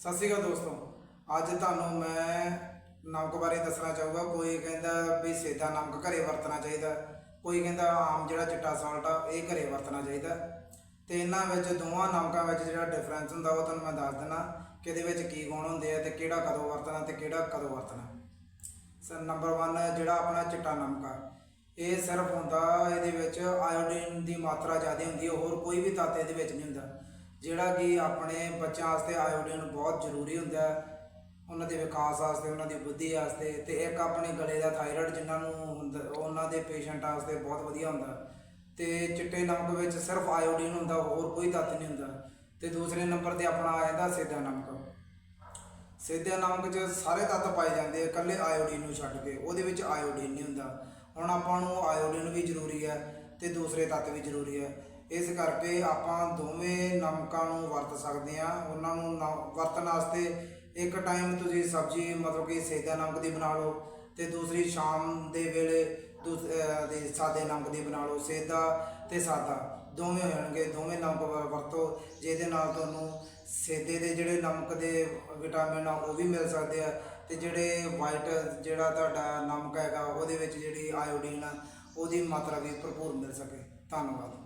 ਸਤਿ ਸ਼੍ਰੀ ਅਕਾਲ ਦੋਸਤੋ। ਅੱਜ ਤੁਹਾਨੂੰ ਮੈਂ ਨਮਕ ਬਾਰੇ ਦੱਸਣਾ ਚਾਹੂੰਗਾ। ਕੋਈ ਕਹਿੰਦਾ ਵੀ ਸੇਦਾ ਨਮਕ ਘਰੇ ਵਰਤਣਾ ਚਾਹੀਦਾ। ਕੋਈ ਕਹਿੰਦਾ ਆਮ ਜਿਹੜਾ ਚਿੱਟਾ ਸਾਲਟ ਆ, ਇਹ ਘਰੇ ਵਰਤਣਾ ਚਾਹੀਦਾ। ਤੇ ਇਹਨਾਂ ਵਿੱਚ ਦੋਵਾਂ ਨਮਕਾਂ ਵਿੱਚ ਜਿਹੜਾ ਡਿਫਰੈਂਸ ਹੁੰਦਾ, ਉਹ ਤੁਹਾਨੂੰ ਮੈਂ ਦੱਸ ਦਿੰਦਾ ਕਿ ਇਹਦੇ ਵਿੱਚ ਕੀ ਗੁਣ ਹੁੰਦੇ ਆ ਤੇ ਕਿਹੜਾ ਕਦੋਂ ਵਰਤਣਾ ਤੇ ਕਿਹੜਾ ਕਦੋਂ ਵਰਤਣਾ। ਸਰ ਨੰਬਰ 1 ਜਿਹੜਾ ਆਪਣਾ ਚਿੱਟਾ ਨਮਕ ਆ, ਇਹ ਸਿਰਫ ਹੁੰਦਾ ਇਹਦੇ ਵਿੱਚ ਆਇਓਡੀਨ ਦੀ ਮਾਤਰਾ ਜ਼ਿਆਦਾ ਹੁੰਦੀ ਹੈ ਹੋਰ ਕੋਈ ਵੀ ਤੱਤ ਇਹਦੇ ਵਿੱਚ ਨਹੀਂ ਹੁੰਦਾ। ਜਿਹੜਾ ਕਿ ਆਪਣੇ ਬੱਚਿਆਂ ਵਾਸਤੇ ਆਇਓਡੀਨ ਬਹੁਤ ਜ਼ਰੂਰੀ ਹੁੰਦਾ ਹੈ, ਉਹਨਾਂ ਦੇ ਵਿਕਾਸ ਵਾਸਤੇ, ਉਹਨਾਂ ਦੀ ਬੁੱਧੀ ਵਾਸਤੇ ਤੇ ਇੱਕ ਆਪਣੇ ਗਲੇ ਦਾ ਥਾਇਰਾਇਡ ਜਿਨ੍ਹਾਂ ਨੂੰ ਹੁੰਦਾ, ਉਹਨਾਂ ਦੇ ਪੇਸ਼ੈਂਟ ਵਾਸਤੇ ਬਹੁਤ ਵਧੀਆ ਹੁੰਦਾ ਤੇ ਚਿੱਟੇ ਨਮਕ ਵਿੱਚ ਸਿਰਫ ਆਇਓਡੀਨ ਹੁੰਦਾ, ਹੋਰ ਕੋਈ ਤੱਤ ਨਹੀਂ ਹੁੰਦਾ। ਤੇ ਦੂਸਰੇ ਨੰਬਰ ਤੇ ਆਪਣਾ ਆ ਜਾਂਦਾ ਸਿੱਧਾ ਨਮਕ। ਸਿੱਧੇ ਨਮਕ 'ਚ ਸਾਰੇ ਤੱਤ ਪਾਏ ਜਾਂਦੇ ਆ, ਇਕੱਲੇ ਆਇਓਡੀਨ ਨੂੰ ਛੱਡ ਕੇ, ਉਹਦੇ ਵਿੱਚ ਆਇਓਡੀਨ ਨਹੀਂ ਹੁੰਦਾ। ਹੁਣ ਆਪਾਂ ਨੂੰ ਆਇਓਡੀਨ ਵੀ ਜ਼ਰੂਰੀ ਹੈ ਤੇ ਦੂਸਰੇ ਤੱਤ ਵੀ ਜ਼ਰੂਰੀ ਹੈ। ਇਸ ਕਰਕੇ ਆਪਾਂ ਦੋਵੇਂ ਨਮਕਾਂ ਨੂੰ ਵਰਤ ਸਕਦੇ ਆ ਉਹਨਾਂ ਨੂੰ ਨ- ਵਰਤਣ ਵਾਸਤੇ ਇੱਕ ਟਾਈਮ ਤੁਸੀਂ ਸਬਜ਼ੀ, ਮਤਲਬ ਕਿ ਸੇਦਾ ਨਮਕ ਦੀ ਬਣਾ ਲਓ ਤੇ ਦੂਸਰੀ ਸ਼ਾਮ ਦੇ ਵੇਲੇ ਦੂਸ- ਅਹ, ਦੇ ਸਾਦੇ ਨਮਕ ਦੀ ਬਣਾ ਲਓ ਸੇਦਾ ਤੇ ਸਾਦਾ। ਦੋਵੇਂ ਹੋ ਜਾਣਗੇ ਦੋਵੇਂ ਨਮਕ ਵ- ਵਰਤੋ, ਜਿਹਦੇ ਨਾਲ ਤੁਹਾਨੂੰ ਸੇਦੇ ਦੇ ਜਿਹੜੇ ਨਮਕ ਦੇ ਵਿਟਾਮਿਨ ਆ, ਉਹ ਵੀ ਮਿਲ ਸਕਦੇ ਆ ਤੇ ਜਿਹੜੇ ਵਾਈਟ ਜਿਹੜਾ ਤੁਹਾਡਾ ਨਮਕ ਹੈਗਾ, ਉਹਦੇ ਵਿੱਚ ਜਿਹੜੀ ਆਇਓਡੀਨ ਆ, ਉਹਦੀ ਮਾਤਰਾ ਵੀ ਭਰਪੂਰ ਮਿਲ ਸਕੇ। ਧੰਨਵਾਦ।